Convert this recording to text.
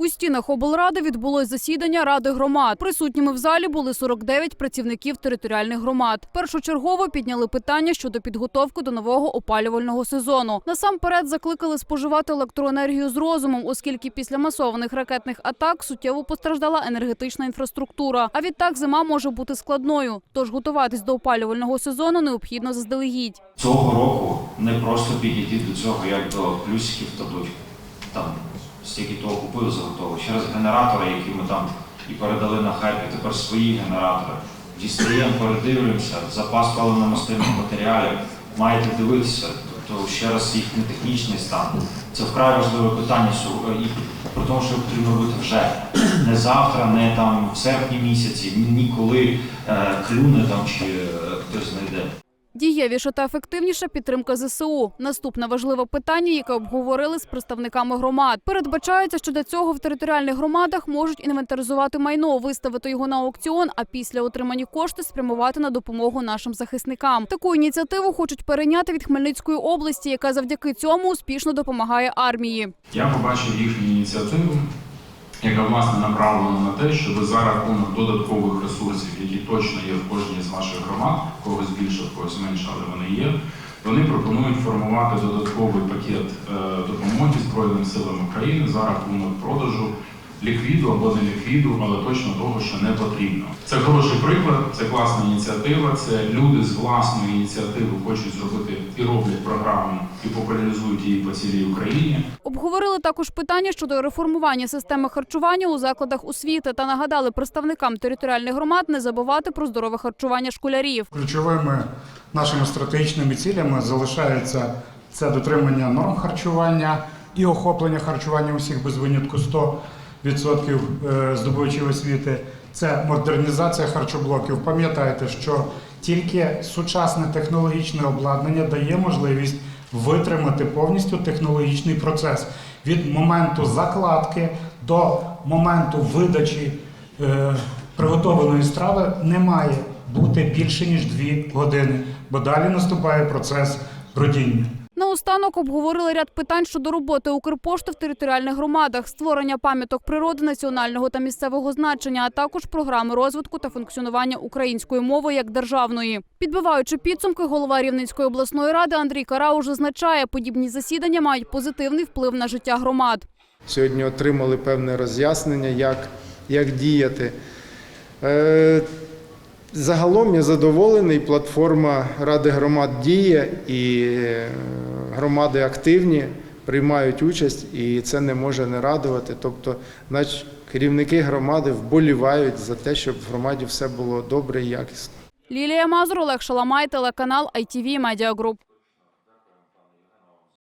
У стінах облради відбулось засідання ради громад. Присутніми в залі були 49 працівників територіальних громад. Першочергово підняли питання щодо підготовки до нового опалювального сезону. Насамперед закликали споживати електроенергію з розумом, оскільки після масованих ракетних атак суттєво постраждала енергетична інфраструктура. А відтак зима може бути складною. Тож готуватись до опалювального сезону необхідно заздалегідь. Цього року не просто підійти до цього, як до плюсиків та дочок. Там стільки того купили заготовили. Через генератори, які ми там і передали на хайпі, тепер свої генератори. Дістаємо, передивлюємося, запас паливно-мастильних матеріалів. Маєте дивитися, тобто ще раз їхній технічний стан. Це вкрай важливе питання сьогодні. І при тому, що потрібно робити вже не завтра, не там в серпні місяці, ніколи е, клюне там чи е, хтось знайде. Дієвіша та ефективніша підтримка ЗСУ. Наступне важливе питання, яке обговорили з представниками громад. Передбачається, що для цього в територіальних громадах можуть інвентаризувати майно, виставити його на аукціон, а після отримані кошти спрямувати на допомогу нашим захисникам. Таку ініціативу хочуть перейняти від Хмельницької області, яка завдяки цьому успішно допомагає армії. Я побачив їхню ініціативу, яка власне направлена на те, щоб за рахунок додаткових ресурсів, які точно є в кожній з ваших громад, когось більше, когось менше, але вони є. Вони пропонують формувати додатковий пакет е, допомоги Збройним силам України за рахунок продажу ліквіду або не ліквіду, але точно того, що не потрібно. Це хороший приклад, це класна ініціатива. Це люди з власної ініціативи хочуть зробити і роблять програму і популяризують її по цілій Україні. Обговорили також питання щодо реформування системи харчування у закладах освіти та нагадали представникам територіальних громад не забувати про здорове харчування школярів. Ключовими нашими стратегічними цілями залишається це дотримання норм харчування і охоплення харчування усіх без винятку 100% е, здобувачів освіти. Це модернізація харчоблоків. Пам'ятайте, що тільки сучасне технологічне обладнання дає можливість витримати повністю технологічний процес від моменту закладки до моменту видачі е, приготованої страви не має бути більше ніж 2 години, бо далі наступає процес бродіння. Наостанок обговорили ряд питань щодо роботи Укрпошти в територіальних громадах, створення пам'яток природи національного та місцевого значення, а також програми розвитку та функціонування української мови як державної. Підбиваючи підсумки, голова Рівненської обласної ради Андрій Карауш зазначає, подібні засідання мають позитивний вплив на життя громад. Сьогодні отримали певне роз'яснення, як, як діяти. Загалом я задоволений, платформа Ради громад діє і е, громади активні, приймають участь, і це не може не радувати. Тобто, значить, керівники громади вболівають за те, щоб в громаді все було добре і якісно. Лілія Мазур, Олег Шаламай, телеканал ITV Media Group.